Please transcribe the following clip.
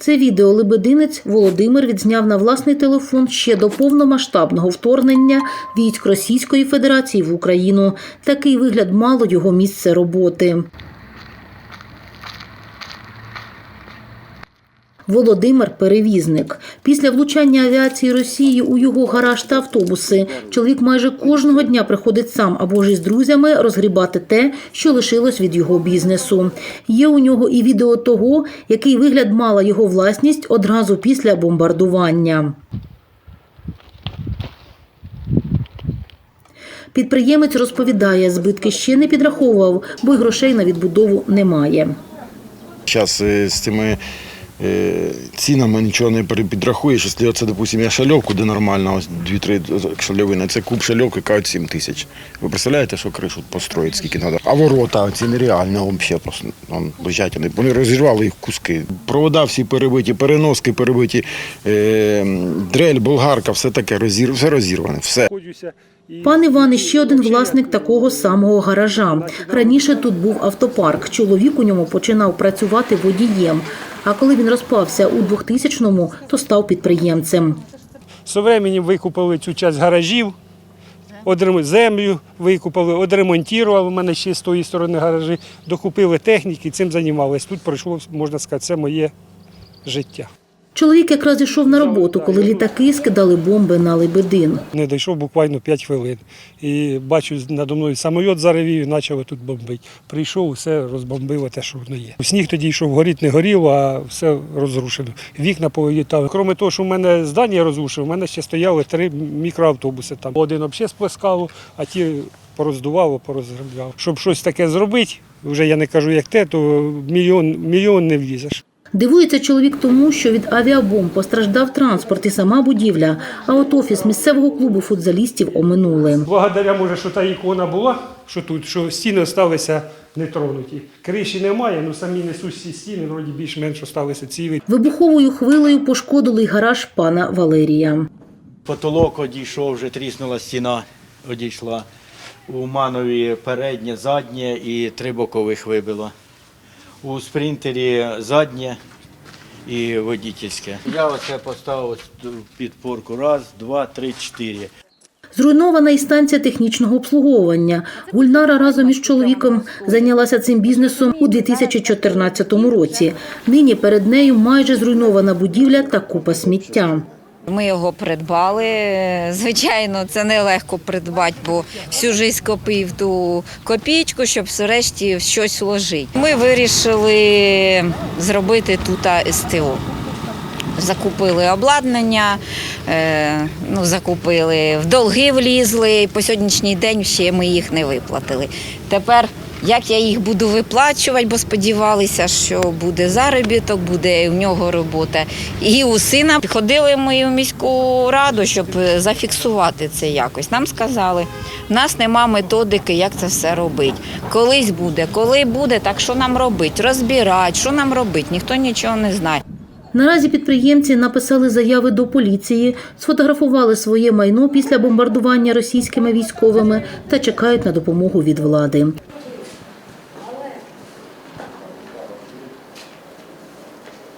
Це відео лебединець Володимир відзняв на власний телефон ще до повномасштабного вторгнення військ Російської Федерації в Україну. Такий вигляд мало його місце роботи. Володимир перевізник. Після влучання авіації Росії у його гараж та автобуси чоловік майже кожного дня приходить сам або ж із друзями розгрібати те, що лишилось від його бізнесу. Є у нього і відео того, який вигляд мала його власність одразу після бомбардування. Підприємець розповідає, збитки ще не підраховував, бо й грошей на відбудову немає. Зараз з цими е, цінами нічого не підрахуєш. Якщо це, допустимо, я шальовку, де нормально, ось дві-три шальовини, це куб шальовки, кажуть 7 тисяч. Ви представляєте, що кришу построїть, скільки треба? А ворота, ці нереально, взагалі просто он, лежать, вони, вони розірвали їх куски. Провода всі перебиті, переноски перебиті, е, дрель, болгарка, все таке, розір, все розірване, все. Пан Іван ще один власник такого самого гаража. Раніше тут був автопарк. Чоловік у ньому починав працювати водієм. А коли він розпався у 2000-му, то став підприємцем. З временем викупили цю часть гаражів, землю викупили, одремонтували. в мене ще з тої сторони гаражі, докупили техніки, цим займалися. Тут пройшло, можна сказати, це моє життя. Чоловік якраз йшов на роботу, коли літаки скидали бомби на Лебедин. Не дійшов буквально 5 хвилин. І бачу, надо мною самоліт заревів і почав тут бомбити. Прийшов, все розбомбило те, що воно є. Сніг тоді йшов, горіть не горіло, а все розрушено. Вікна повилітали. Крім того, що в мене здання розрушило, в мене ще стояли три мікроавтобуси там. Один взагалі сплескало, а ті пороздувало, порозробляв. Щоб щось таке зробити, вже я не кажу як те, то мільйон, мільйон не влізеш. Дивується чоловік тому, що від авіабомб постраждав транспорт і сама будівля, а от офіс місцевого клубу футзалістів оминули. Благодаря, може, що та ікона була, що тут, що стіни залишилися нетронуті. Криші немає, ну самі несуть всі стіни, вроді більш-менш залишилися цілі. Вибуховою хвилею пошкодили й гараж пана Валерія. Потолок одійшов, вже тріснула стіна, одійшла. У манові переднє, заднє і три бокових вибило. У спринтері заднє і водительське. Я оце поставив підпорку. Раз, два, три, чотири. Зруйнована і станція технічного обслуговування. Гульнара разом із чоловіком зайнялася цим бізнесом у 2014 році. Нині перед нею майже зруйнована будівля та купа сміття. Ми його придбали. Звичайно, це нелегко придбати, бо всю життя копив ту копійку, щоб врешті в щось вложити. Ми вирішили зробити тут СТО. Закупили обладнання, е, ну, закупили, в долги влізли. По сьогоднішній день ще ми їх не виплатили. Тепер як я їх буду виплачувати, бо сподівалися, що буде заробіток, буде в нього робота. І у сина ходили ми в міську раду, щоб зафіксувати це якось. Нам сказали, в нас нема методики, як це все робити. Колись буде, коли буде, так що нам робити? Розбирати, що нам робити? Ніхто нічого не знає. Наразі підприємці написали заяви до поліції, сфотографували своє майно після бомбардування російськими військовими та чекають на допомогу від влади.